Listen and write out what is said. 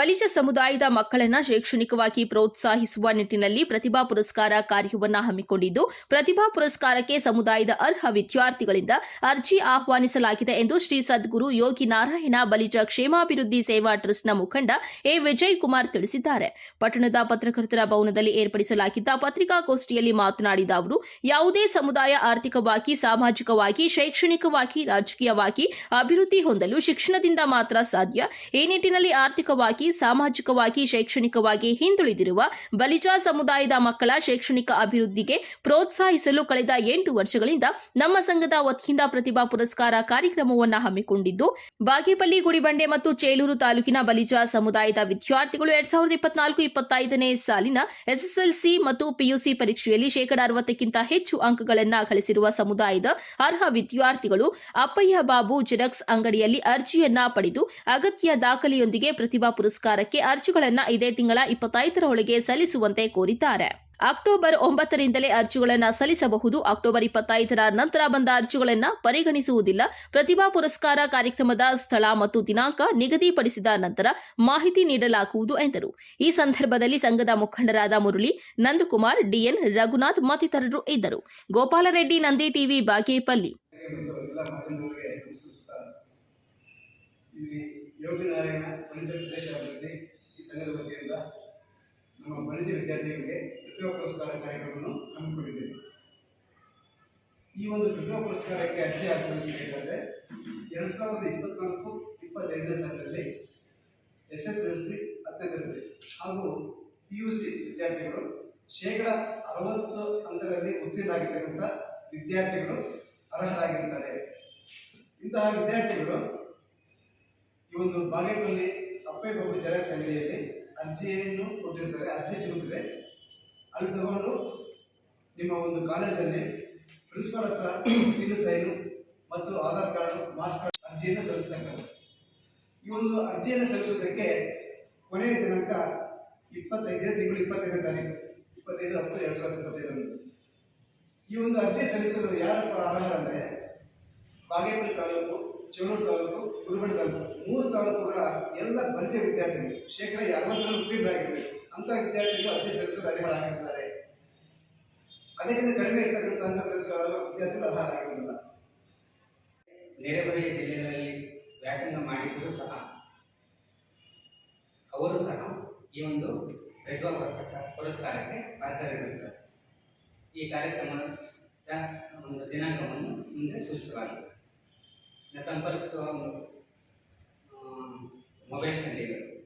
ಬಲಿಜ ಸಮುದಾಯದ ಮಕ್ಕಳನ್ನ ಶೈಕ್ಷಣಿಕವಾಗಿ ಪ್ರೋತ್ಸಾಹಿಸುವ ನಿಟ್ಟಿನಲ್ಲಿ ಪ್ರತಿಭಾ ಪುರಸ್ಕಾರ ಕಾರ್ಯವನ್ನ ಹಮ್ಮಿಕೊಂಡಿದ್ದು, ಪ್ರತಿಭಾ ಪುರಸ್ಕಾರಕ್ಕೆ ಸಮುದಾಯದ ಅರ್ಹ ವಿದ್ಯಾರ್ಥಿಗಳಿಂದ ಅರ್ಜಿ ಆಹ್ವಾನಿಸಲಾಗಿದೆ ಎಂದು ಶ್ರೀ ಸದ್ಗುರು ಯೋಗಿ ನಾರಾಯಣ ಬಲಿಜ ಕ್ಷೇಮಾಭಿವೃದ್ಧಿ ಸೇವಾ ಟ್ರಸ್ಟ್ನ ಮುಖಂಡ ಎ. ವಿಜಯ್ ಕುಮಾರ್ ತಿಳಿಸಿದ್ದಾರೆ. ಪಟ್ಟಣದ ಪತ್ರಕರ್ತರ ಭವನದಲ್ಲಿ ಏರ್ಪಡಿಸಲಾಗಿದ್ದ ಪತ್ರಿಕಾಗೋಷ್ಠಿಯಲ್ಲಿ ಮಾತನಾಡಿದ ಅವರು, ಯಾವುದೇ ಸಮುದಾಯ ಆರ್ಥಿಕವಾಗಿ, ಸಾಮಾಜಿಕವಾಗಿ, ಶೈಕ್ಷಣಿಕವಾಗಿ, ರಾಜಕೀಯವಾಗಿ ಅಭಿವೃದ್ಧಿ ಹೊಂದಲು ಶಿಕ್ಷಣದಿಂದ ಮಾತ್ರ ಸಾಧ್ಯ. ಈ ನಿಟ್ಟಿನಲ್ಲಿ ಆರ್ಥಿಕವಾಗಿ ಸಾಮಾಜಿಕವಾಗಿ, ಶೈಕ್ಷಣಿಕವಾಗಿ ಹಿಂದುಳಿದಿರುವ ಬಲಿಜಾ ಸಮುದಾಯದ ಮಕ್ಕಳ ಶೈಕ್ಷಣಿಕ ಅಭಿವೃದ್ಧಿಗೆ ಪ್ರೋತ್ಸಾಹಿಸಲು ಕಳೆದ ಎಂಟು ವರ್ಷಗಳಿಂದ ನಮ್ಮ ಸಂಘದ ವತಿಯಿಂದ ಪ್ರತಿಭಾ ಪುರಸ್ಕಾರ ಕಾರ್ಯಕ್ರಮವನ್ನು ಹಮ್ಮಿಕೊಂಡಿದ್ದು, ಬಾಗೇಪಲ್ಲಿ, ಗುಡಿಬಂಡೆ ಮತ್ತು ಚೇಲೂರು ತಾಲೂಕಿನ ಬಲಿಜಾ ಸಮುದಾಯದ ವಿದ್ಯಾರ್ಥಿಗಳು ಎರಡ್ ಸಾವಿರದ ಇಪ್ಪತ್ನಾಲ್ಕು ಇಪ್ಪತ್ತೈದನೇ ಸಾಲಿನ ಎಸ್ಎಸ್ಎಲ್ಸಿ ಮತ್ತು ಪಿಯುಸಿ ಪರೀಕ್ಷೆಯಲ್ಲಿ ಶೇಕಡಾ ಅರವತ್ತಕ್ಕಿಂತ ಹೆಚ್ಚು ಅಂಕಗಳನ್ನು ಗಳಿಸಿರುವ ಸಮುದಾಯದ ಅರ್ಹ ವಿದ್ಯಾರ್ಥಿಗಳು ಅಪ್ಪಯ್ಯ ಬಾಬು ಜೆರಾಕ್ಸ್ ಅಂಗಡಿಯಲ್ಲಿ ಅರ್ಜಿಯನ್ನ ಪಡೆದು ಅಗತ್ಯ ದಾಖಲೆಯೊಂದಿಗೆ ಪ್ರತಿಭಾ ಪುರಸ್ಕಾರಕ್ಕೆ ಅರ್ಜಿಗಳನ್ನು ಇದೇ ತಿಂಗಳ ಇಪ್ಪತ್ತೈದರ ಒಳಗೆ ಸಲ್ಲಿಸುವಂತೆ ಕೋರಿದ್ದಾರೆ. ಅಕ್ಟೋಬರ್ ಒಂಬತ್ತರಿಂದಲೇ ಅರ್ಜಿಗಳನ್ನು ಸಲ್ಲಿಸಬಹುದು. ಅಕ್ಟೋಬರ್ ಇಪ್ಪತ್ತೈದರ ನಂತರ ಬಂದ ಅರ್ಜಿಗಳನ್ನು ಪರಿಗಣಿಸುವುದಿಲ್ಲ. ಪ್ರತಿಭಾ ಪುರಸ್ಕಾರ ಕಾರ್ಯಕ್ರಮದ ಸ್ಥಳ ಮತ್ತು ದಿನಾಂಕ ನಿಗದಿಪಡಿಸಿದ ನಂತರ ಮಾಹಿತಿ ನೀಡಲಾಗುವುದು ಎಂದರು. ಈ ಸಂದರ್ಭದಲ್ಲಿ ಸಂಘದ ಮುಖಂಡರಾದ ಮುರಳಿ, ನಂದಕುಮಾರ್, ಡಿಎನ್ ರಘುನಾಥ್ ಮತ್ತಿತರರು ಇದ್ದರು. ಗೋಪಾಲರೆಡ್ಡಿ ನಂದಿ ಟಿವಿ, ಬಾಗೇಪಲ್ಲಿ. ಮತ್ತು ಎಲ್ಲ ಮಾಧ್ಯಮಗಳಿಗೆ ನಮಸ್ಕರಿಸುತ್ತಾ ಇಲ್ಲಿ ಯೋಗಿ ನಾರಾಯಣ ವಾಣಿಜ್ಯ ಪ್ರದೇಶ ಅಭಿವೃದ್ಧಿ ಈ ಸಂಘದ ವತಿಯಿಂದ ನಮ್ಮ ವಾಣಿಜ್ಯ ವಿದ್ಯಾರ್ಥಿಗಳಿಗೆ ಪ್ರತಿಭಾ ಪುರಸ್ಕಾರ ಕಾರ್ಯಕ್ರಮವನ್ನು ಹಮ್ಮಿಕೊಂಡಿದ್ದೇವೆ. ಈ ಒಂದು ಪ್ರತಿಭಾ ಪುರಸ್ಕಾರಕ್ಕೆ ಅರ್ಜಿ ಸಲ್ಲಿಸಬೇಕಾದ್ರೆ ಎರಡು ಸಾವಿರದ ಇಪ್ಪತ್ನಾಲ್ಕು, ಇಪ್ಪತ್ತೈದನೇ ಸಾಲಿನಲ್ಲಿ ಎಸ್ ಎಸ್ ಎಲ್ ಸಿ ಹತ್ತನೇ ಹಾಗೂ ಪಿ ಯು ಸಿ ವಿದ್ಯಾರ್ಥಿಗಳು ಶೇಕಡ ಅರವತ್ತು ಅಂಕದಲ್ಲಿ ಉತ್ತೀರ್ಣರಾಗಿರ್ತಕ್ಕಂಥ ವಿದ್ಯಾರ್ಥಿಗಳು ಅರ್ಹರಾಗಿರ್ತಾರೆ ಇಂತಹ ವಿದ್ಯಾರ್ಥಿಗಳು ಈ ಒಂದು ಬಾಗೇಪಲ್ಲಿ ಅಪ್ಪೆ ಬಾಬು ಜೆರಾಕ್ಸ್ ಅಂಗಡಿಯಲ್ಲಿ ಅರ್ಜಿಯನ್ನು ಕೊಟ್ಟಿರ್ತಾರೆ, ಅರ್ಜಿ ಸಿಗುತ್ತದೆ. ಅಲ್ಲಿ ತಗೊಂಡು ನಿಮ್ಮ ಒಂದು ಕಾಲೇಜಲ್ಲಿ ಪ್ರಿನ್ಸಿಪಾಲ್ ಹತ್ರ ಸೀಲು ಸೈನು ಮತ್ತು ಆಧಾರ್ ಕಾರ್ಡ್ ಮಾಸ್ಕ್ ಕಾರ್ಡ್ ಅರ್ಜಿಯನ್ನು ಸಲ್ಲಿಸ್ತಕ್ಕಂಥ ಈ ಒಂದು ಅರ್ಜಿಯನ್ನು ಸಲ್ಲಿಸೋದಕ್ಕೆ ಕೊನೆಯ ದಿನಾಂಕ ಇಪ್ಪತ್ತೈದನೇ ತಿಂಗಳು ಇಪ್ಪತ್ತೈದನೇ ತಾರೀಕು, ಇಪ್ಪತ್ತೈದು ಹತ್ತು ಎರಡು ಸಾವಿರದ ಇಪ್ಪತ್ತೈದರಂದು ಈ ಒಂದು ಅರ್ಜಿ ಸಲ್ಲಿಸಲು ಯಾರಪ್ಪ ಅರ್ಹರಂದರೆ ಬಾಗೇಪಲ್ಲಿ ತಾಲೂಕು ಚೇಳೂರು ತಾಲೂಕು ಗುರುಬಂಡೆ ತಾಲೂಕು. ಮೂರು ತಾಲೂಕುಗಳ ಎಲ್ಲ ಪರಿಚಯ ವಿದ್ಯಾರ್ಥಿಗಳು. ಶೇಕಡ ಅರವತ್ತರಲ್ಲಿ ಉತ್ತೀರ್ಣರಾಗಿದ್ದಾರೆ ಅಂತ ವಿದ್ಯಾರ್ಥಿಗಳು ಅರ್ಜಿ ಸಲ್ಲಿಸಲು ಅರ್ಹರಾಗಿರ್ತಾರೆ ಅದಕ್ಕಿಂತ ಕಡಿಮೆ ಇರ್ತಕ್ಕಂಥ ಅಂಕ ಸಲ್ಲಿಸಲು ವಿದ್ಯಾರ್ಥಿಗಳು ಅರ್ಹರಾಗಿರುವುದಿಲ್ಲ ನೆರೆಹೊರೆಯ ಜಿಲ್ಲೆಗಳಲ್ಲಿ ವ್ಯಾಸಂಗ ಮಾಡಿದ್ದರೂ ಸಹ ಅವರು ಸಹ ಈ ಒಂದು ಪ್ರತಿಭಾ ಪುರಸ್ಕಾರ ಪುರಸ್ಕಾರಕ್ಕೆ ಅರ್ಹರಿರುತ್ತಾರೆ ಈ ಕಾರ್ಯಕ್ರಮದ ಒಂದು ದಿನಾಂಕವನ್ನು ಮುಂದೆ ಸೂಚಿಸಲಾಗಿದೆ. संपर्क मोबाइल संजय